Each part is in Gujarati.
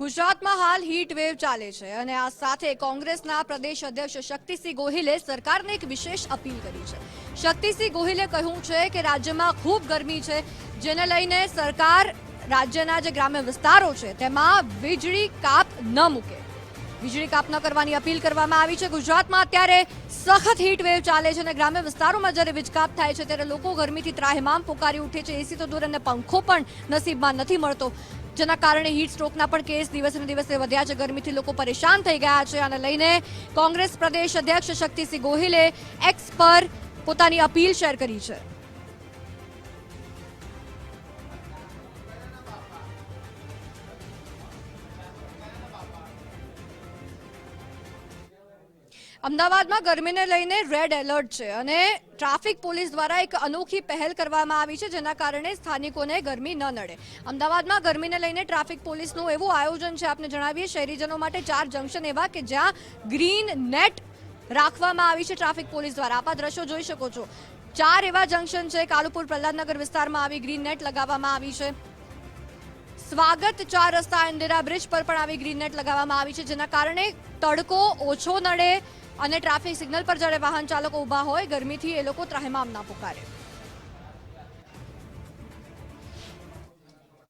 ગુજરાતમાં હાલ હીટ વેવ ચાલે છે અને આ સાથે કોંગ્રેસના પ્રદેશ અધ્યક્ષ શક્તિસિંહ ગોહિલે સરકારને એક વિશેષ અપીલ કરી છે. શક્તિસિંહ ગોહિલે કહ્યું છે કે રાજ્યમાં ખૂબ ગરમી છે, જેને લઈને સરકાર રાજ્યના જે ગ્રામ્ય વિસ્તારો છે તેમાં વીજળી કાપ ન મૂકે. વીજળી કાપ ન કરવાની અપીલ કરવામાં આવી છે. ગુજરાતમાં અત્યારે સખત હીટ વેવ ચાલે છે અને ગ્રામ્ય વિસ્તારોમાં જ્યારે વીજકાપ થાય છે ત્યારે લોકો ગરમીથી ત્રાહિમામ, પુકારી ઉઠે છે. એસી તો દૂર અને પંખો પણ નસીબમાં નથી મળતો. જેના કારણે હીટ સ્ટ્રોકના પણ કેસ દિવસે દિવસે વધ્યા છે. ગરમીથી લોકો પરેશાન થઈ ગયા છે અને લઈને કોંગ્રેસ પ્રદેશ અધ્યક્ષ શક્તિસિંહ ગોહિલે એક્સ પર પોતાની અપીલ શેર કરી છે. અમદાવાદમાં ગરમીને લઈને રેડ એલર્ટ છે અને ટ્રાફિક પોલીસ દ્વારા એક અનોખી પહેલ કરવામાં આવી છે, જેના કારણે સ્થાનિકોને ગરમી ન નડે. અમદાવાદમાં ગરમીને લઈને ટ્રાફિક પોલીસનું એવું આયોજન છે, આપને જણાવીએ, શહેરીજનો માટે ચાર જંકશન એવા કે જ્યાં ગ્રીન નેટ રાખવામાં આવી છે ટ્રાફિક પોલીસ દ્વારા. આપ દ્રશ્યો જોઈ શકો છો. ચાર એવા જંકશન છે, કાલુપુર પ્રહલાદનગર વિસ્તારમાં આવી ગ્રીન નેટ લગાવવામાં આવી છે. સ્વાગત ચાર રસ્તા ઇન્દિરા બ્રિજ પર પણ આવી ગ્રીન નેટ લગાવવામાં આવી છે, જેના કારણે તડકો ઓછો નડે અને ટ્રાફિક સિગ્નલ પર જ્યારે વાહન ચાલકો ઊભા હોય, ગરમીથી એ લોકો ત્રાહિમામ ના પુકારે.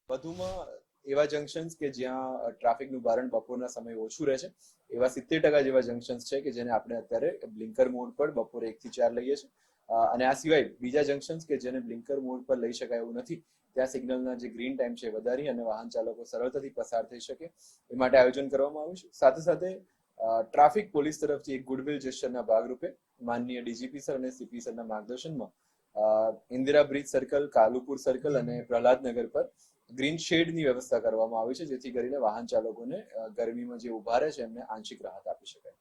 વધુમાં એવા જંકશન્સ કે જ્યાં ટ્રાફિકનું ભારણ બપોરના સમય ઓછું રહે છે, એવા સિત્તેર ટકા જેવા જંકશન્સ છે કે જેને આપણે અત્યારે બ્લિંકર મોડ પર બપોરે એક થી ચાર લઈએ છીએ. અને આ સિવાય બીજા જંકશન્સ કે જેને બ્લિંકર મોડ પર લઈ શકાય એવું નથી, ત્યાં સિગ્નલના જે ગ્રીન ટાઈમ છે વધારી અને વાહન ચાલકો સરળતાથી પસાર થઈ શકે. એ માટે આયોજન કરવામાં આવ્યું છે. સાથે સાથે ટ્રાફિક પોલીસ તરફથી એક ગુડવિલ જેસ્ટરના ભાગરૂપે માનનીય ડીજીપી સર અને સીપી સરના માર્ગદર્શનમાં Indira bridge circle Kalupur circle અને પ્રહલાદનગર પર ગ્રીન શેડની વ્યવસ્થા કરવામાં આવી છે જેથી કરીને વાહન ચાલકોને ગરમીમાં જે ઊભા રહે છે એમને આંશિક રાહત આપી શકાય.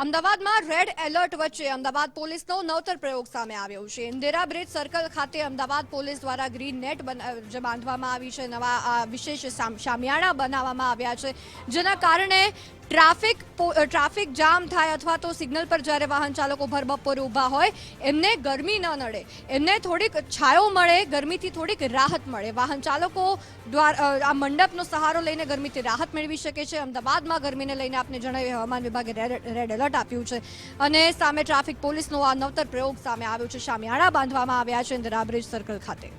અમદાવાદમાં રેડ એલર્ટ વચ્ચે અમદાવાદ પોલીસનો નવતર પ્રયોગ સામે આવ્યો છે. ઇન્દિરા બ્રિજ સર્કલ ખાતે અમદાવાદ પોલીસ દ્વારા ગ્રીન નેટ જે બાંધવામાં આવી છે, નવા વિશેષ શામિયાણા બનાવવામાં આવ્યા છે, જેના કારણે ટ્રાફિક ટ્રાફિક જામ થાય અથવા તો સિગ્નલ પર જ્યારે વાહન ચાલકો ભર બપોરે ઊભા હોય, એમને ગરમી ન નડે. એમને થોડીક છાયો મળે, ગરમીથી થોડીક રાહત મળે. વાહન ચાલકો દ્વારા આ મંડપનો સહારો લઈને ગરમીથી રાહત મેળવી શકે છે. અમદાવાદમાં ગરમીને લઈને આપને જણાવ્યું, હવામાન વિભાગે રેડ એલર્ટ આપ્યું છે. અને સામે ટ્રાફિક પોલીસનો આ નવતર પ્રયોગ સામે આવ્યો છે. શામિયાણા બાંધવામાં આવ્યા છે. ઇન્દિરા સર્કલ ખાતે.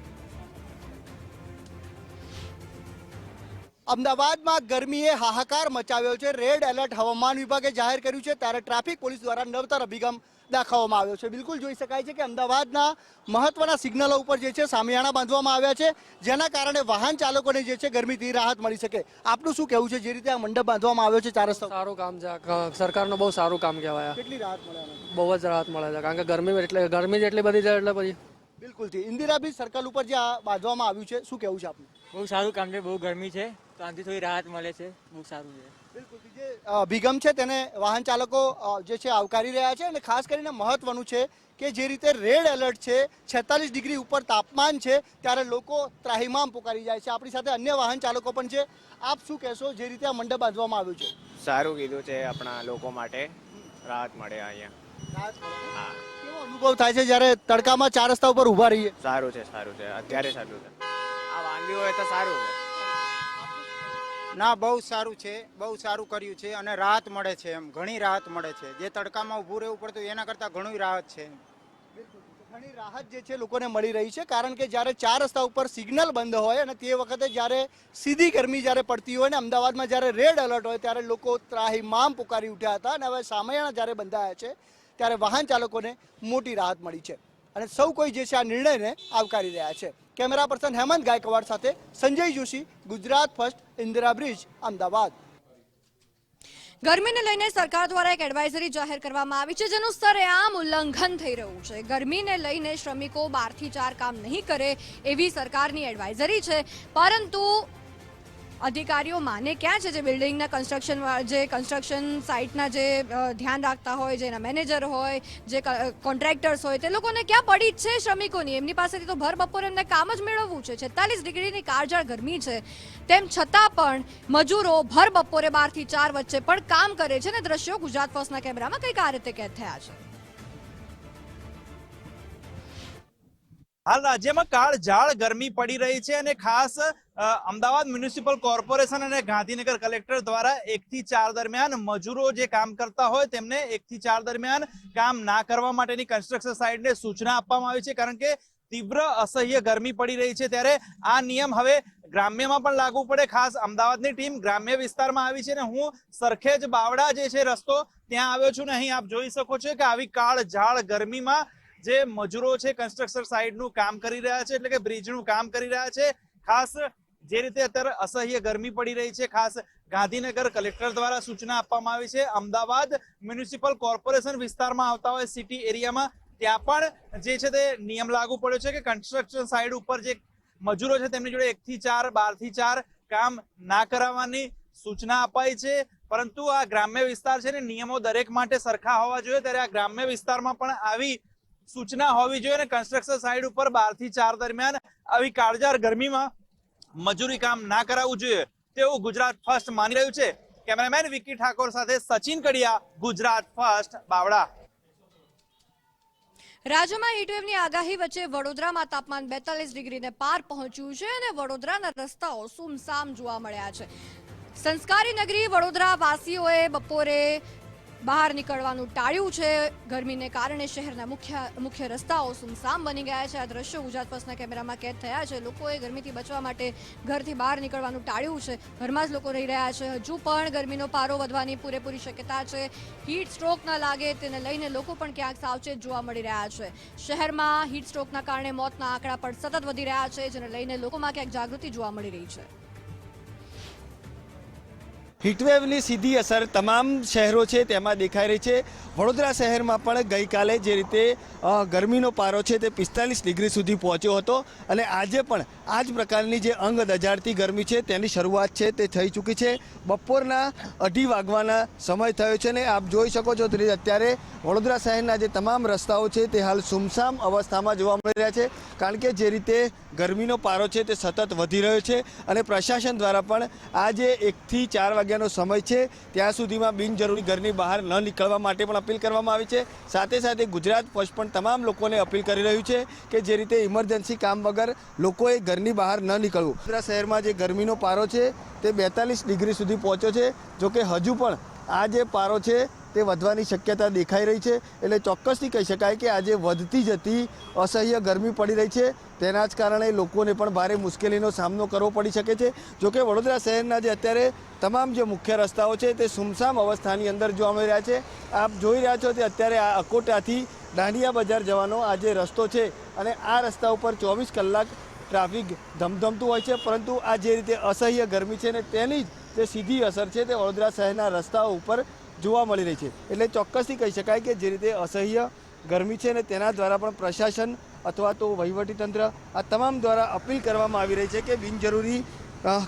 અમદાવાદમાં ગરમીએ હાહાકાર મચાવ્યો છે. રેડ એલર્ટ હવામાન વિભાગે જાહેર કર્યું છે. ત્યારે ટ્રાફિક પોલીસ દ્વારા નવતર અભિગમ દાખવવામાં આવ્યો છે. બિલકુલ જોઈ શકાય છે કે અમદાવાદના મહત્વના સિગ્નલો ઉપર જે છે સામિયાણા બાંધવામાં આવ્યા છે. જેના કારણે વાહન ચાલકોને જે છે ગરમીથી રાહત મળી શકે. આપનું શું કહેવું છે? જે રીતે આ મંડપ બાંધવામાં આવ્યો છે ચાર રસ્તા સારું કામ છે. સરકારનું બહુ સારું કામ કહેવાય. આ. કેટલી રાહત મળે બહુ જ રાહત મળે છે. કારણ કે ગરમી એટલે ગરમી જ એટલી બધી છે એટલે પછી. બિલકુલથી ઇન્દિરા બ્રિજ સર્કલ ઉપર જે આ બાંધવામાં આવ્યું છે શું કહેવું છે આપનું? બહુ સારું કામ છે. બહુ ગરમી છે. તો આનાથી થોડી રાહત મળે છે. બહુ સારું છે. બિલકુલ. જે અભિગમ છે તેને વાહન ચાલકો જે છે આવકારી રહ્યા છે અને ખાસ કરીને મહત્વનું છે કે જે રીતે રેડ એલર્ટ છે છેતાલીસ ડિગ્રી ઉપર તાપમાન છે ત્યારે લોકો ત્રાહિમામ પોકારી જાય છે. આપણી સાથે અન્ય વાહન ચાલકો પણ છે. આપ શું કહેશો જે રીતે આ મંડપ બાંધવામાં આવ્યું છે? સારું કીધું છે આપણા લોકો માટે. રાહત મળે અહીંયા. રાહત કેવો અનુભવ થાય છે જ્યારે તડકામાં ચાર રસ્તા ઉપર ઊભા રહીએ? સારું છે સારું છે. અત્યારે સારું છે. આ વાંધી હોય તો સારું છે. ના, બહુ સારું છે, બહુ સારું કર્યું છે અને રાહત મળે છે એમ, ઘણી રાહત મળે છે. જે તડકામાં ઊભું રહેવું પડતું એના કરતાં ઘણું રાહત છે ઘણી રાહત જે છે લોકોને મળી રહી છે, કારણ કે જ્યારે ચાર રસ્તા ઉપર સિગ્નલ બંધ હોય અને તે વખતે જ્યારે સીધી ગરમી જ્યારે પડતી હોય ને, અમદાવાદમાં જ્યારે રેડ એલર્ટ હોય, ત્યારે લોકો ત્રાહિમામ પુકારી ઉઠ્યા હતા અને હવે સામયાણા જ્યારે બંધાયા છે, ત્યારે વાહન ચાલકોને મોટી રાહત મળી છે. અને સૌ કોઈ જે છે આ નિર્ણયને આવકારી રહ્યા છે. કેમેરા પર્સન હેમંત ગાયકવાડ સાથે સંજય જોશી, ગુજરાત ફર્સ્ટ, ઇન્દિરા બ્રિજ, અમદાવાદ. ગરમીને લઈને સરકાર દ્વારા એક એડવાઇઝરી જાહેર કરવામાં આવી છે, જેનું સરેઆમ ઉલ્લંઘન થઈ રહ્યું છે. ગરમીને લઈને શ્રમિકો બારથી ચાર કામ નહીં કરે એવી સરકારની એડવાઇઝરી છે, પરંતુ અધિકારીઓ માને ક્યાં છે જે બિલ્ડિંગના કન્સ્ટ્રક્શન જે કન્સ્ટ્રક્શન સાઇટના જે ધ્યાન રાખતા હોય, જેના મેનેજર હોય, જે કોન્ટ્રાક્ટર્સ હોય, તે લોકોને ક્યાં પડી છે શ્રમિકોની? એમની પાસેથી તો ભર બપોર એમને કામ જ મેળવવું છે. છેતાલીસ ડિગ્રીની કાળજાળ ગરમી છે. તેમ છતાં પણ મજૂરો ભર બપોરે બારથી ચાર વચ્ચે પણ કામ કરે છે ને દ્રશ્યો ગુજરાત ફર્સ્ટના કેમેરામાં કંઈક આ રીતે કેદ થયા છે. હાલ રાજ્યમાં કાળઝાળ ગરમી પડી રહી છે અને ખાસ અમદાવાદ મ્યુનિસિપલ કોર્પોરેશન અને ગાંધીનગર કલેક્ટર દ્વારા એક થી ચાર દરમિયાન મજૂરો જે કામ કરતા હોય તેમને એક થી ચાર દરમિયાન કામ ના કરવા માટેની કન્સ્ટ્રક્શન સાઇટને સૂચના આપવામાં આવી છે. કારણ કે તીવ્ર અસહ્ય ગરમી પડી રહી છે ત્યારે આ નિયમ હવે ગ્રામ્યમાં પણ લાગુ પડે. ખાસ અમદાવાદની ટીમ ગ્રામ્ય વિસ્તારમાં આવી છે અને હું સરખેજ બાવડા જે છે રસ્તો ત્યાં આવ્યો છું ને અહીં આપ જોઈ શકો છો કે આવી કાળઝાળ ગરમીમાં જે મજૂરો છે કન્સ્ટ્રક્શન સાઇડનું કામ કરી રહ્યા છે, એટલે કે બ્રિજનું કામ કરી રહ્યા છે. ખાસ જે રીતે અત્યારે અસહ્ય ગરમી પડી રહી છે, ખાસ ગાંધીનગર કલેક્ટર દ્વારા સૂચના આપવામાં આવી છે. અમદાવાદ મ્યુનિસિપલ કોર્પોરેશન વિસ્તારમાં આવતા હોય સિટી એરિયામાં ત્યાં પણ જે છે તે નિયમ લાગુ પડ્યો છે કે કન્સ્ટ્રક્શન સાઇટ ઉપર જે મજૂરો છે તેમની જોડે એકથી ચાર બારથી ચાર કામ ના કરાવવાની સૂચના અપાઈ છે. પરંતુ આ ગ્રામ્ય વિસ્તાર છે ને નિયમો દરેક માટે સરખા હોવા જોઈએ. ત્યારે આ ગ્રામ્ય વિસ્તારમાં પણ આવી સૂચના હોવી જોઈએ અને કન્સ્ટ્રક્શન સાઇટ ઉપર બારથી ચાર દરમિયાન આવી કાળજાર ગરમીમાં મજૂરી કામ ના કરાવવું જોઈએ. તેવું ગુજરાત ફર્સ્ટ માની રહ્યું છે. કેમેરામેન વિકી ઠાકોર સાથે સચિન કડિયા, ગુજરાત ફર્સ્ટ બાવડા રાજ્યમાં હીટવેવની આગાહી વચ્ચે વડોદરામાં તાપમાન બેતાલીસ ડિગ્રીને પાર પહોંચ્યું છે અને વડોદરાના રસ્તાઓ સુમસામ જોવા મળ્યા છે. સંસ્કારી નગરી વડોદરા વાસીઓએ બપોરે બહાર નીકળવાનું ટાળ્યું છે. ગરમીને કારણે શહેરના મુખ્ય મુખ્ય રસ્તાઓ સુમસામ બની ગયા છે. આ દ્રશ્યો ગુજરાત પર્સના કેમેરામાં કેદ થયા છે. લોકોએ ગરમીથી બચવા માટે ઘરથી બહાર નીકળવાનું ટાળ્યું છે. ઘરમાં જ લોકો રહી રહ્યા છે. હજુ પણ ગરમીનો પારો વધવાની પૂરેપૂરી શક્યતા છે. હીટ સ્ટ્રોક ન લાગે તેને લઈને લોકો પણ ક્યાંક સાવચેત જોવા મળી રહ્યા છે. શહેરમાં હીટ સ્ટ્રોકના કારણે મોતના આંકડા પણ સતત વધી રહ્યા છે, જેને લઈને લોકોમાં ક્યાંક જાગૃતિ જોવા મળી રહી છે. હીટવેવની સીધી અસર તમામ શહેરો છે, તેમાં દેખાઈ રહી છે. વડોદરા શહેરમાં પણ ગઈકાલે જે રીતે ગરમીનો પારો છે તે પિસ્તાલીસ ડિગ્રી સુધી પહોંચ્યો હતો અને આજે પણ આ જ પ્રકારની જે અંગ દજાડતી ગરમી છે તેની શરૂઆત છે તે થઈ ચૂકી છે. બપોરના અઢી વાગવાના સમય થયો છે ને આપ જોઈ શકો છો તે અત્યારે વડોદરા શહેરના જે તમામ રસ્તાઓ છે તે હાલ સુમસામ અવસ્થામાં જોવા મળી રહ્યા છે. કારણ કે જે રીતે ગરમીનો પારો છે તે સતત વધી રહ્યો છે અને પ્રશાસન દ્વારા પણ આજે એકથી ચાર વાગ્યાનો સમય છે. ત્યાં સુધીમાં બિનજરૂરી ઘરની બહાર ન નીકળવા માટે પણ અપીલ કરવામાં આવી છે. સાથે સાથે ગુજરાત પોસ્ટ પણ તમામ લોકોને અપીલ કરી રહ્યું છે કે જે રીતે ઇમરજન્સી કામ વગર લોકોએ ઘરની બહાર ન નીકળવું. વડોદરા શહેરમાં જે ગરમીનો પારો છે તે બેતાલીસ ડિગ્રી સુધી પહોંચ્યો છે. જોકે હજુ પણ આ જે પારો છે તે વધવાની શક્યતા દેખાઈ રહી છે. એટલે ચોક્કસથી કહી શકાય કે આજે વધતી જતી અસહ્ય ગરમી પડી રહી છે. તેના જ કારણે લોકોને પણ ભારે મુશ્કેલીનો સામનો કરવો પડી શકે છે. જોકે વડોદરા શહેરના જે અત્યારે તમામ જે મુખ્ય રસ્તાઓ છે તે સુમસામ અવસ્થાની અંદર જોવા મળી રહ્યા છે. આપ જોઈ રહ્યા છો તે અત્યારે આ અકોટાથી દાંડિયા બજાર જવાનો આ જે રસ્તો છે અને આ રસ્તા ઉપર ચોવીસ કલાક ટ્રાફિક ધમધમતું હોય છે. પરંતુ આ જે રીતે અસહ્ય ગરમી છે ને તેની જ જે સીધી અસર છે તે વડોદરા શહેરના રસ્તાઓ ઉપર જોવા મળી રહી છે. એટલે ચોક્કસથી કહી શકાય કે જે રીતે અસહ્ય ગરમી છે ને તેના દ્વારા પણ પ્રશાસન અથવા તો વહીવટીતંત્ર આ તમામ દ્વારા અપીલ કરવામાં આવી રહી છે કે બિનજરૂરી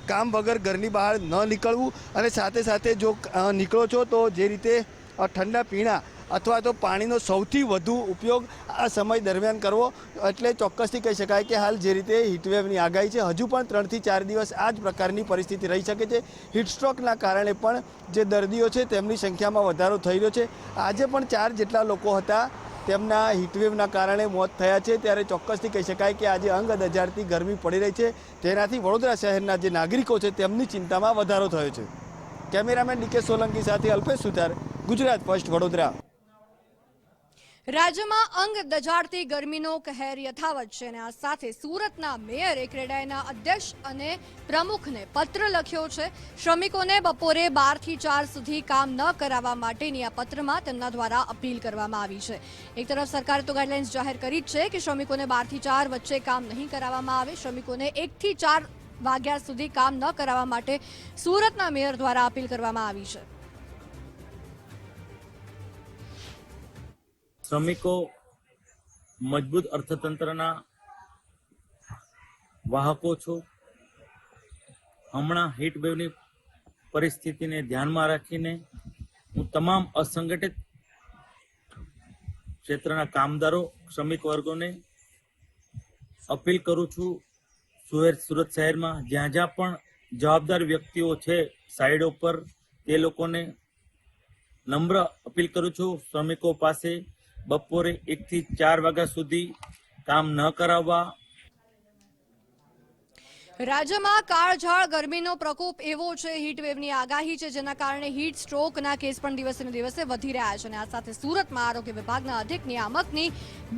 કામ વગર ઘરની બહાર ન નીકળવું અને સાથે સાથે જો નીકળો છો તો જે રીતે ઠંડા પીણા અથવા તો પાણીનો સૌથી વધુ ઉપયોગ આ સમય દરમિયાન કરવો, એટલે ચોક્કસથી કહી શકાય કે હાલ જે રીતે હીટવેવની આગાહી છે, હજુ પણ ત્રણથી ચાર દિવસ આ જ પ્રકારની પરિસ્થિતિ રહી શકે છે. હીટસ્ટ્રોકના કારણે પણ જે દર્દીઓ છે, તેમની સંખ્યામાં વધારો થઈ રહ્યો છે. આજે પણ ચાર જેટલા લોકો હતા, તેમના હીટવેવના કારણે મોત થયા છે. ત્યારે ચોક્કસથી કહી શકાય કે આજે અંગ દજાડતી ગરમી પડી રહી છે. તેનાથી વડોદરા શહેરના જે નાગરિકો છે, તેમની ચિંતામાં વધારો થયો છે. કેમેરામેન ડીકે સોલંકી સાથે અલ્પેશ સુથાર, ગુજરાત ફર્સ્ટ વડોદરા. રાજ્યમાં અંગ દજાડતી ગરમીનો કહેર યથાવત છે અને આ સાથે સુરતના મેયરે ક્રેડાઈના અધ્યક્ષ અને પ્રમુખને પત્ર લખ્યો છે. શ્રમિકોને બપોરે બારથી ચાર સુધી કામ ન કરાવવા માટેની આ પત્રમાં તેમના દ્વારા અપીલ કરવામાં આવી છે. એક તરફ સરકારે તો ગાઈડલાઇન્સ જાહેર કરી જ છે કે શ્રમિકોને બારથી ચાર વચ્ચે કામ નહીં કરાવવામાં આવે. શ્રમિકોને એકથી ચાર વાગ્યા સુધી કામ ન કરાવવા માટે સુરતના મેયર દ્વારા અપીલ કરવામાં આવી છે. શ્રમિકો મજબૂત અર્થતંત્રના વાહકો છો. હમણાં હીટવેવની પરિસ્થિતિને ધ્યાનમાં રાખીને હું તમામ અસંગઠિત ક્ષેત્રના કામદારો, શ્રમિક વર્ગોને અપીલ કરું છું, સુરત સુરત શહેરમાં જ્યાં જ્યાં પણ જવાબદાર વ્યક્તિઓ છે સાઈડો પર તે લોકોને નમ્ર અપીલ કરું છું. શ્રમિકો પાસે બપોરે એકથી ચાર વાગ્યા સુધી કામ ન કરાવવા. રાજ્યમાં કાળઝાળ ગરમીનો પ્રકોપ એવો છે હીટવેવની આગાહી છે, જેના કારણે હીટ સ્ટ્રોકના કેસ પણ દિવસે દિવસે વધી રહ્યા છે. અને આ સાથે સુરતમાં આરોગ્ય વિભાગના અધિક નિયામકની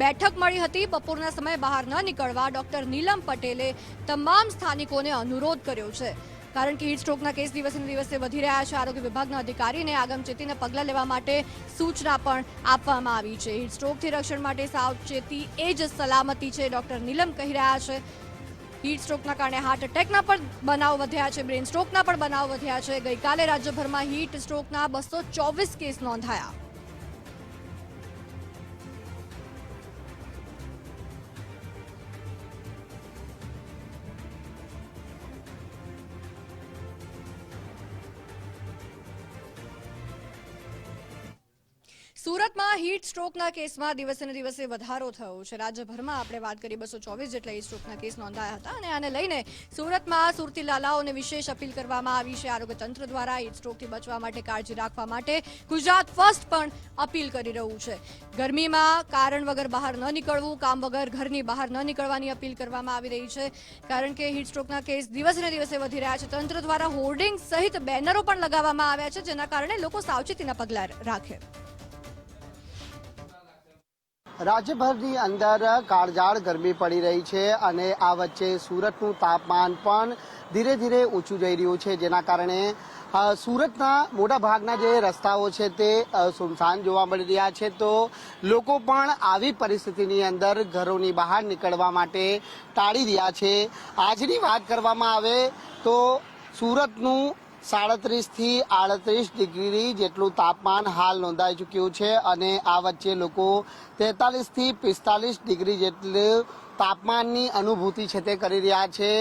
બેઠક મળી હતી. બપોરના સમયે બહાર ન નીકળવા ડોક્ટર નીલમ પટેલે તમામ સ્થાનિકોને અનુરોધ કર્યો છે. કારણ કે હીટ સ્ટ્રોકના કેસ દિવસે દિવસે વધી રહ્યા છે. આરોગ્ય વિભાગના અધિકારીને આગમચેતીને પગલાં લેવા માટે સૂચના પણ આપવામાં આવી છે. હીટ સ્ટ્રોકથી રક્ષણ માટે સાવચેતી એ જ સલામતી છે, ડોક્ટર નીલમ કહી રહ્યા છે. હીટ સ્ટ્રોકના કારણે હાર્ટ એટેકના પણ બનાવ વધ્યા છે બ્રેન સ્ટ્રોકના પણ બનાવ વધ્યા છે. ગઈકાલે રાજ્યભરમાં હીટ સ્ટ્રોકના બસો ચોવીસ કેસ નોંધાયા. હીટ સ્ટ્રોકના કેસમાં દિવસે ને દિવસે વધારો થયો છે. રાજ્યભરમાં આપણે વાત કરીએ બસો ચોવીસ જેટલા હીટ સ્ટ્રોકના કેસ નોંધાયા હતા અને આને લઈને સુરતમાં સુરતી લાલાઓને વિશેષ અપીલ કરવામાં આવી છે. આરોગ્ય તંત્ર દ્વારા હીટ સ્ટ્રોકથી બચવા માટે કાળજી રાખવા માટે ગુજરાત ફર્સ્ટ પણ અપીલ કરી રહ્યું છે. ગરમીમાં કારણ વગર બહાર ન નીકળવું, કામ વગર ઘરની બહાર ન નીકળવાની અપીલ કરવામાં આવી રહી છે. કારણ કે હીટ સ્ટ્રોકના કેસ દિવસે ને દિવસે વધી રહ્યા છે. તંત્ર દ્વારા હોર્ડિંગ સહિત બેનરો પણ લગાવવામાં આવ્યા છે, જેના કારણે લોકો સાવચેતીના પગલાં રાખે. રાજ્યભરની અંદર કાળઝાળ ગરમી પડી રહી છે અને આ વચ્ચે સુરતનું તાપમાન પણ ધીરે ધીરે ઊંચું જઈ રહ્યું છે, જેના કારણે સુરતના મોટા ભાગના જે રસ્તાઓ છે તે સુમસાન જોવા મળી રહ્યા છે. તો લોકો પણ આવી પરિસ્થિતિની અંદર ઘરોની બહાર નીકળવા માટે ટાળી રહ્યા છે. આજની વાત કરવામાં આવે તો સુરતનું સાડત્રીસથી આડત્રીસ ડિગ્રી જેટલું તાપમાન હાલ નોંધાઈ ચૂક્યું છે અને આ વચ્ચે લોકો તેતાલીસથી પિસ્તાલીસ ડિગ્રી જેટલું તાપમાનની અનુભૂતિ છે તે કરી રહ્યા છે.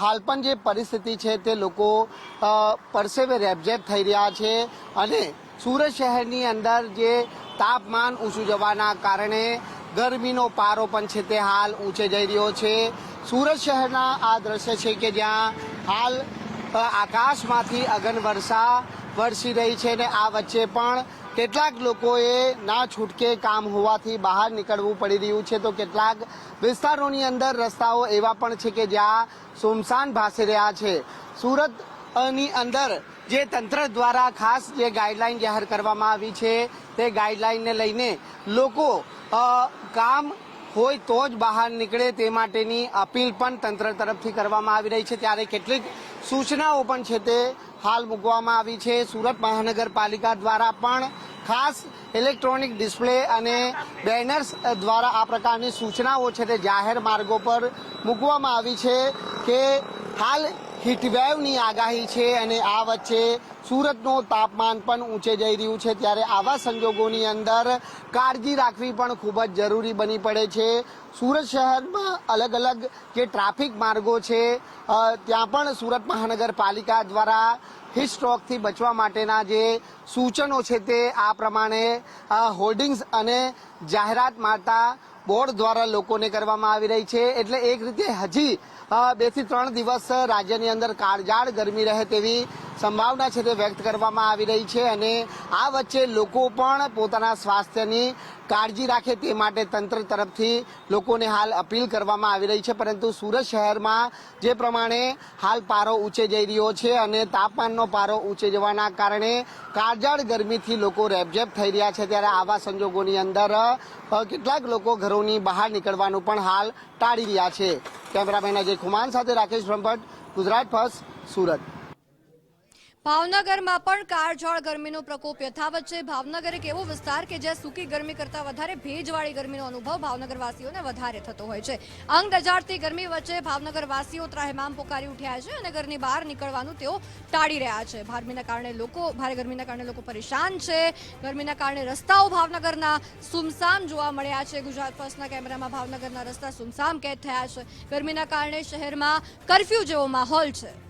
હાલ પણ જે પરિસ્થિતિ છે તે લોકો પરસેવે રેબઝેબ થઈ રહ્યા છે અને સુરત શહેરની અંદર જે તાપમાન ઊંચું જવાના કારણે ગરમીનો પારો પણ છે તે હાલ ઊંચે જઈ રહ્યો છે. સુરત શહેરના આ દ્રશ્ય છે કે જ્યાં હાલ આકાશમાંથી અગન વર્ષા વરસી રહી છે ને આ વચ્ચે પણ કેટલાક લોકોએ ના છૂટકે કામ હોવાથી બહાર નીકળવું પડી રહ્યું છે. તો કેટલાક વિસ્તારોની અંદર રસ્તાઓ એવા પણ છે કે જ્યાં સુમસાન ભાસી રહ્યા છે. સુરતની અંદર જે તંત્ર દ્વારા ખાસ જે ગાઈડલાઈન જાહેર કરવામાં આવી છે તે ગાઈડલાઈનને લઈને લોકો કામ હોય તો જ બહાર નીકળે તે માટેની અપીલ પણ તંત્ર તરફથી કરવામાં આવી રહી છે. ત્યારે કેટલીક સૂચનાઓ પણ છે તે હાલ મૂકવામાં આવી છે. સુરત મહાનગરપાલિકા દ્વારા પણ ખાસ ઇલેક્ટ્રોનિક ડિસ્પ્લે અને બેનર્સ દ્વારા આ પ્રકારની સૂચનાઓ છે તે જાહેર માર્ગો પર મૂકવામાં આવી છે કે હાલ હીટવેવની આગાહી છે અને આ વચ્ચે સુરતનું તાપમાન પણ ઊંચે જઈ રહ્યું છે ત્યારે આવા સંજોગોની અંદર કાળજી રાખવી પણ ખૂબ જ જરૂરી બની પડે છે. સુરત શહેરમાં અલગ અલગ જે ટ્રાફિક માર્ગો છે ત્યાં પણ સુરત મહાનગરપાલિકા દ્વારા હીટ સ્ટ્રોકથી બચવા માટેના જે સૂચનો છે તે આ પ્રમાણે હોર્ડિંગ્સ અને જાહેરાત મારતા બોર્ડ દ્વારા લોકોને કરવામાં આવી રહી છે. એટલે એક રીતે હજી બેથી ત્રણ દિવસ રાજ્યની અંદર કાળજાળ ગરમી રહે તેવી સંભાવના છે તે વ્યક્ત કરવામાં આવી રહી છે અને આ વચ્ચે લોકો પણ પોતાના સ્વાસ્થ્યની કાળજી રાખે તે માટે તંત્ર તરફથી લોકોને હાલ અપીલ કરવામાં આવી રહી છે. પરંતુ સુરત શહેરમાં જે પ્રમાણે હાલ પારો ઊંચે જઈ રહ્યો છે અને તાપમાનનો પારો ઊંચે જવાના કારણે કાળજાળ ગરમીથી લોકો રેબઝેબ થઈ રહ્યા છે. ત્યારે આવા સંજોગોની અંદર કેટલાક લોકો ઘરોની બહાર નીકળવાનું પણ હાલ ટાળી રહ્યા છે. કેમેરામેન અજય ખુમાન સાથે રાકેશ બ્રહ્મભટ્ટ, ગુજરાત ફર્સ્ટ, સુરત. ભાવનગરમાં પણ કાળઝાળ ગરમીનો પ્રકોપ યથાવત છે. ભાવનગર એક એવો વિસ્તાર કે જ્યાં સૂકી ગરમી કરતાં વધારે ભેજવાળી ગરમીનો અનુભવ ભાવનગરવાસીઓને વધારે થતો હોય છે. અંગ અજાડતી ગરમી વચ્ચે ભાવનગરવાસીઓ ત્રાહેમામ પોકારી ઉઠ્યા છે અને ઘરની બહાર નીકળવાનું તેઓ ટાળી રહ્યા છે. ગરમીના કારણે લોકો, ભારે ગરમીના કારણે લોકો પરેશાન છે. ગરમીના કારણે રસ્તાઓ ભાવનગરના સુમસામ જોવા મળ્યા છે. ગુજરાત ફર્સ્ટના કેમેરામાં ભાવનગરના રસ્તા સુમસામ કેદ થયા છે. ગરમીના કારણે શહેરમાં કરફ્યુ જેવો માહોલ છે.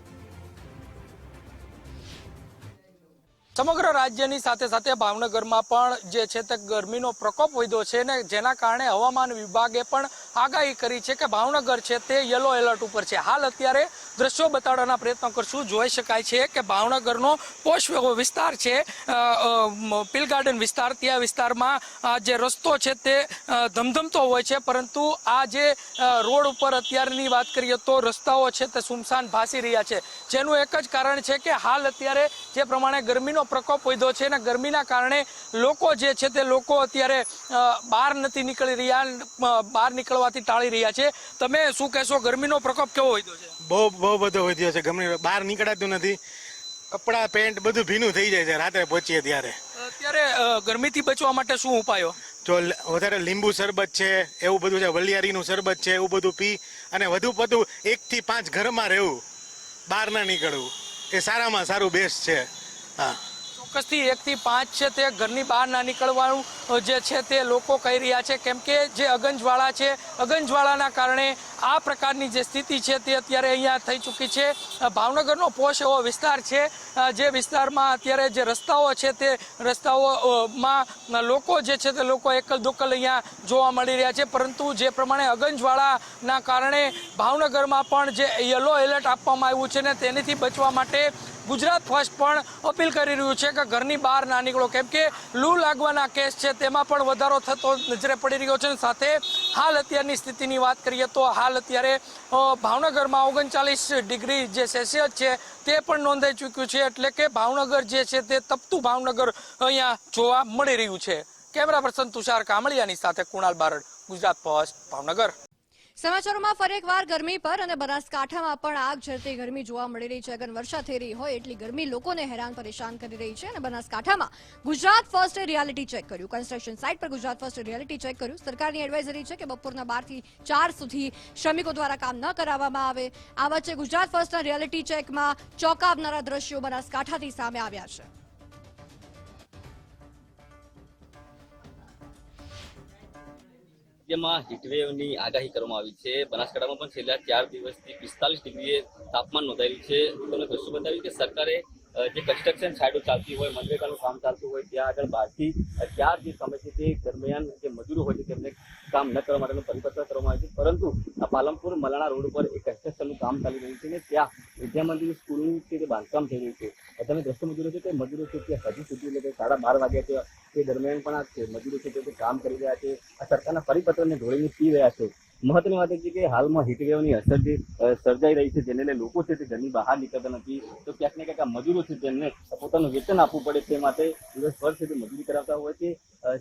સમગ્ર રાજ્યની સાથે સાથે ભાવનગરમાં પણ જે છે તે ગરમીનો પ્રકોપ વધ્યો છે ને જેના કારણે હવામાન વિભાગે પણ આગાહી કરી છે કે ભાવનગર છે તે યલો એલર્ટ ઉપર છે. હાલ અત્યારે દ્રશ્યો બતાડવાના પ્રયત્ન કરશું. જોઈ શકાય છે કે ભાવનગરનો પોષ વિસ્તાર છે. પિલ ગાર્ડન વિસ્તાર, ત્યાં વિસ્તારમાં જે રસ્તો છે તે ધમધમતો હોય છે. પરંતુ આ જે રોડ ઉપર અત્યારની વાત કરીએ તો રસ્તાઓ છે તે સુમસાન ભાસી રહ્યા છે. જેનું એક જ કારણ છે કે હાલ અત્યારે જે પ્રમાણે ગરમીનો પ્રકોપ વધ્યો છે અને ગરમીના કારણે લોકો જે છે તે લોકો અત્યારે બહાર નથી નીકળી રહ્યા. બહાર બહાર નીકળવાથી ટાળી રહ્યા છે. તમે શું કહેશો ગરમીનો પ્રકોપ કેવો વધ્યો છે? બહુ બહુ બધો વધ્યો છે. ગમે બહાર નીકળાતું નથી. કપડાં પેન્ટ બધું ભીનું થઈ જાય છે. રાત્રે પહોંચીએ ત્યારે. અત્યારે ગરમીથી બચવા માટે શું ઉપાયો? જો વધારે લીંબુ શરબત છે એવું બધું છે. વલિયારીનું શરબત છે એવું બધું પી અને વધુ પડતું એક થી પાંચ ઘરમાં રહેવું. બહાર ના નીકળવું. એ સારામાં સારું બેસ્ટ છે. હા. ચોક્કસથી એકથી પાંચ છે તે ઘરની બહાર ના નીકળવાનું જે છે તે લોકો કહી રહ્યા છે. કેમ કે જે અગંજવાળા છે, અગંજવાળાના કારણે આ પ્રકારની જે સ્થિતિ છે તે અત્યારે અહીંયા થઈ ચૂકી છે. ભાવનગરનો પોષ એવો વિસ્તાર છે જે વિસ્તારમાં અત્યારે જે રસ્તાઓ છે તે રસ્તાઓમાં લોકો જે છે તે લોકો એકલ દોકલ અહીંયા જોવા મળી રહ્યા છે. પરંતુ જે પ્રમાણે અગંજવાળાના કારણે ભાવનગરમાં પણ જે યલો એલર્ટ આપવામાં આવ્યું છે ને તેનીથી બચવા માટે ગુજરાત ફર્સ્ટ પણ અપીલ કરી રહ્યું છે કે ઘરની બહાર ના નીકળો. કેમ કે લૂ લાગવાના કેસ છે, તેમાં પણ વધારો થતો નજરે પડી રહ્યો છે સાથે હાલ અત્યારની સ્થિતિની વાત કરીએ તો હાલ અત્યારે ભાવનગરમાં ઓગણચાલીસ ડિગ્રી જે સેલ્સિયસ છે તે પણ નોંધાઈ ચૂક્યું છે એટલે કે ભાવનગર જે છે તે તપતું ભાવનગર અહીંયા જોવા મળી રહ્યું છે. કેમેરા પર્સન તુષાર કામળિયાની સાથે કુણાલ બારડ, ગુજરાત પોસ્ટ, ભાવનગર. સમાચારોમાં ફરી એકવાર ગરમી પર અને બનાસકાંઠામાં પણ આગ ઝરતી ગરમી જોવા મળી રહી છે. અગર વર્ષા થઈ રહી હોય એટલી ગરમી લોકોને હેરાન પરેશાન કરી રહી છે અને બનાસકાંઠામાં ગુજરાત ફર્સ્ટે રિયાલિટી ચેક કર્યું. કન્સ્ટ્રક્શન સાઇટ પર ગુજરાત ફર્સ્ટે રિયાલિટી ચેક કર્યું. સરકારની એડવાઇઝરી છે કે બપોરના બારથી ચાર સુધી શ્રમિકો દ્વારા કામ ન કરાવવામાં આવે. આ વચ્ચે ગુજરાત ફર્સ્ટના રિયાલિટી ચેકમાં ચોંકાવનારા દ્રશ્યો બનાસકાંઠાથી સામે આવ્યા છે. રાજ્યમાં હીટવેવની આગાહી કરવામાં આવી છે. બનાસકાંઠામાં પણ છેલ્લા ચાર દિવસથી પિસ્તાલીસ ડિગ્રીએ તાપમાન નોંધાયું છે. તમને દ્રશ્યો બતાવ્યું કે સરકારે જે કન્સ્ટ્રક્શન સાઇડો ચાલતી હોય, મનરેગાનું કામ ચાલતું હોય, ત્યાં આગળ બહારથી ચાર જે સમય છે તે દરમિયાન જે મજૂરો હોય છે, તેમને કામ ન કરવા માટેનું પરિપત્ર કરવામાં આવે છે. પરંતુ આ પાલનપુર મલાણા રોડ ઉપર એક કન્સ્ટ્રક્શનનું કામ ચાલી રહ્યું છે ને ત્યાં વિદ્યા મંદિર સ્કૂલનું તે બાંધકામ થઈ રહ્યું છે તમે દ્રશ્ય મજૂરો છે તે મજૂરો છે તે હજી સુધી એટલે કે સાડા બાર વાગ્યા છે, તે દરમિયાન પણ આ મજૂરો છે તે કામ કરી રહ્યા છે, આ સરકારના પરિપત્રને ધોળીને પી રહ્યા છે. મહત્વની વાત એ છે કે હાલમાં હીટવેવની અસર જે સર્જાઈ રહી છે, જેને લોકો છે તે ઘરની બહાર નીકળતા નથી. તો ક્યાંક ને ક્યાંક મજૂરો છે તેમને પોતાનું વેતન આપવું પડે તે માટે દિવસભર છે મજૂરી કરાવતા હોય છે.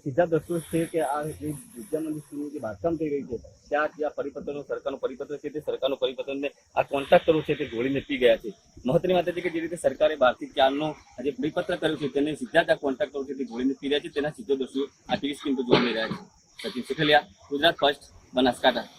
સીધા દ્રશ્યો છે કે આ જે વિદ્યા મંદિર બાંધકામ થઈ રહી છે, ત્યાં જે આ પરિપત્રનો, સરકારનો પરિપત્ર છે તે સરકારનો પરિપત્રને આ કોન્ટ્રાક્ટરો છે તે ધોળીને પી ગયા છે. મહત્વની વાત છે કે જે રીતે સરકારે બહારથી ચારનો જે પરિપત્ર કર્યો છે તેને સીધા જ આ કોન્ટ્રાક્ટરો છે તે ધોળીને પી રહ્યા છે. તેના સીધો દ્રશ્યો આ ટીવી સ્ક્રીન પર જોવા મળી રહ્યા છે. Sachin Sukhaliya Gujarat First Banaskantha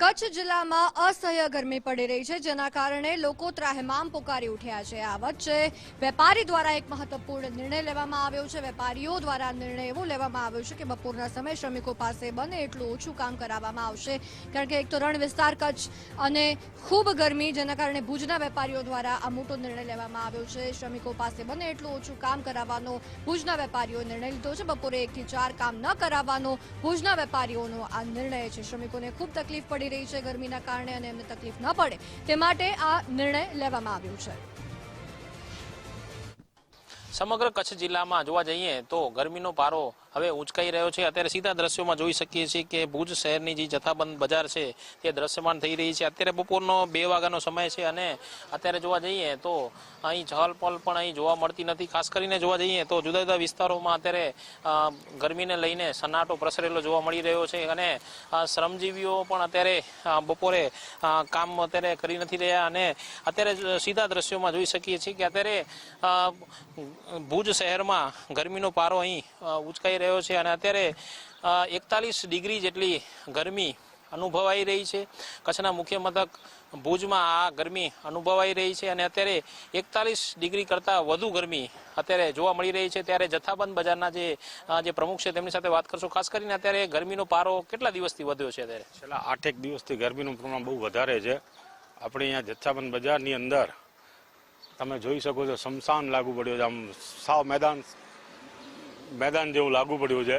Kutch જિલ્લામાં અસહ્ય ગરમી પડી રહી છે, જેના કારણે લોકો ત્રાહેમામ પોકારી ઉઠ્યા છે. આ વચ્ચે વેપારી દ્વારા એક મહત્વપૂર્ણ નિર્ણય લેવામાં આવ્યો છે. વેપારીઓ દ્વારા નિર્ણય એવો લેવામાં આવ્યો છે કે બપોરના સમયે શ્રમિકો પાસે બને એટલું ઓછું કામ કરાવવામાં આવશે. કારણ કે એક તો રણ વિસ્તાર કચ્છ અને ખૂબ ગરમી, જેના કારણે ભુજના વેપારીઓ દ્વારા આ મોટો નિર્ણય લેવામાં આવ્યો છે. શ્રમિકો પાસે બને એટલું ઓછું કામ કરાવવાનો ભુજના વેપારીઓએ નિર્ણય લીધો છે. બપોરે એકથી ચાર કામ ન કરાવવાનો ભુજના વેપારીઓનો આ નિર્ણય છે. શ્રમિકોને ખૂબ તકલીફ પડી રહી છે ગરમીના કારણે અને એમને તકલીફ ન પડે તે માટે આ નિર્ણય લેવામાં આવ્યો છે. સમગ્ર કચ્છ જિલ્લામાં જોવા જઈએ તો ગરમીનો પારો હવે ઉંચકાઈ રહ્યો છે. અત્યારે સીધા દ્રશ્યોમાં જોઈ શકીએ છીએ કે ભુજ શહેરની જે જથ્થાબંધ બજાર છે તે દ્રશ્યમાન થઈ રહી છે. અત્યારે બપોરનો બે વાગ્યાનો સમય છે અને અત્યારે જોવા જઈએ તો અહીં ચહલપહલ પણ અહીં જોવા મળતી નથી. ખાસ કરીને જોવા જઈએ તો જુદા જુદા વિસ્તારોમાં અત્યારે ગરમીને લઈને સન્નાટો પ્રસરેલો જોવા મળી રહ્યો છે અને શ્રમજીવીઓ પણ અત્યારે બપોરે કામ અત્યારે કરી નથી રહ્યા અને અત્યારે સીધા દ્રશ્યોમાં જોઈ શકીએ છીએ કે અત્યારે ભુજ શહેરમાં ગરમીનો પારો અહીં ઉચકાઈ રહ્યો છે અને અત્યારે એકતાલીસ ડિગ્રી જેટલી ગરમી અનુભવાઈ રહી છે. કચ્છના મુખ્ય મથક ભુજમાં આ ગરમી અનુભવાઈ રહી છે અને અત્યારે એકતાલીસ ડિગ્રી કરતાં વધુ ગરમી અત્યારે જોવા મળી રહી છે. ત્યારે જથ્થાબંધ બજારના જે જે પ્રમુખ છે તેમની સાથે વાત કરશું. ખાસ કરીને અત્યારે ગરમીનો પારો કેટલા દિવસથી વધ્યો છે અત્યારે? છેલ્લા આઠેક દિવસથી ગરમીનું પ્રમાણ બહુ વધારે છે. આપણે અહીંયા જથ્થાબંધ બજારની અંદર તમે જોઈ શકો છો શમશાન લાગુ પડ્યો છે. આમ સાવ મેદાન મેદાન જેવું લાગુ પડ્યું છે.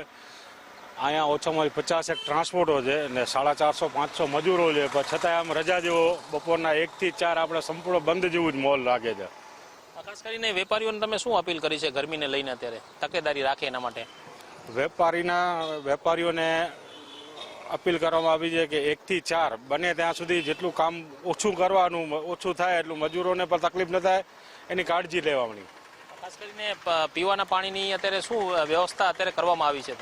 અહીંયા ઓછામાં ઓછી પચાસ એક ટ્રાન્સપોર્ટો છે ને સાડા ચારસો પાંચસો મજૂરો છે. પણ છતાંય આમ રજા જેવો બપોરના એકથી ચાર આપણે સંપૂર્ણ બંધ જેવું જ મોલ લાગે છે. ખાસ કરીને વેપારીઓને તમે શું અપીલ કરી છે ગરમીને લઈને અત્યારે? તકેદારી રાખે એના માટે? વેપારીના વેપારીઓને અપીલ કરવામાં આવી છે કે એકથી ચાર બને ત્યાં સુધી જેટલું કામ ઓછું કરવાનું ઓછું થાય એટલું મજૂરોને પણ તકલીફ ન થાય એની કાળજી લેવાની. ખાસ કરીને પીવાના પાણીની અત્યારે શું વ્યવસ્થા અત્યારે કરવામાં આવી છે?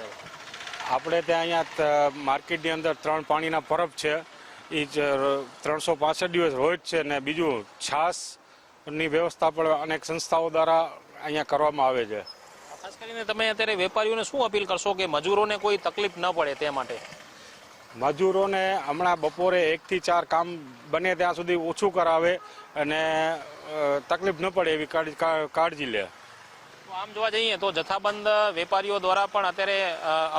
આપણે ત્યાં અહીંયા માર્કેટની અંદર ત્રણ પાણીના પરબ છે. એ જ ત્રણસો પાસઠ દિવસ રોજ છે અને બીજું છાસની વ્યવસ્થા પણ અનેક સંસ્થાઓ દ્વારા અહીંયા કરવામાં આવે છે. ખાસ કરીને તમે અત્યારે વેપારીઓને શું અપીલ કરશો કે મજૂરોને કોઈ તકલીફ ન પડે તે માટે? મજૂરોને હમણાં બપોરે એકથી ચાર કામ બને ત્યાં સુધી ઓછું કરાવે અને તકલીફ ન પડે એવી કાળજી લે. આમ જોવા જઈએ તો જથ્થાબંધ વેપારીઓ દ્વારા પણ અત્યારે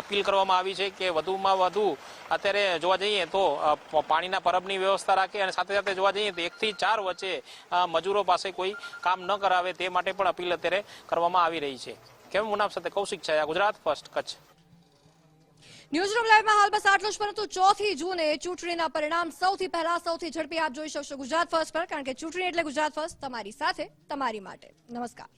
અપીલ કરવામાં આવી છે કે વધુમાં વધુ અત્યારે જોવા જઈએ તો પાણીના પરબની વ્યવસ્થા રાખે અને સાથે સાથે જોવા જઈએ તો એકથી ચાર વચ્ચે મજૂરો પાસે કોઈ કામ ન કરાવે તે માટે પણ અપીલ અત્યારે કરવામાં આવી રહી છે. કેમ? મુનાફ સાથે કૌશિક છે. ગુજરાત ફર્સ્ટ, કચ્છ. ન્યૂઝરૂમ લાઈવમાં હાલ બસ આટલું જ, પરંતુ ચોથી જૂને ચૂંટણીના પરિણામ સૌથી પહેલા, સૌથી ઝડપી આપ જોઈ શકશો ગુજરાત ફર્સ્ટ પર, કારણ કે ચૂંટણી એટલે ગુજરાત ફર્સ્ટ તમારી સાથે, તમારી માટે. નમસ્કાર.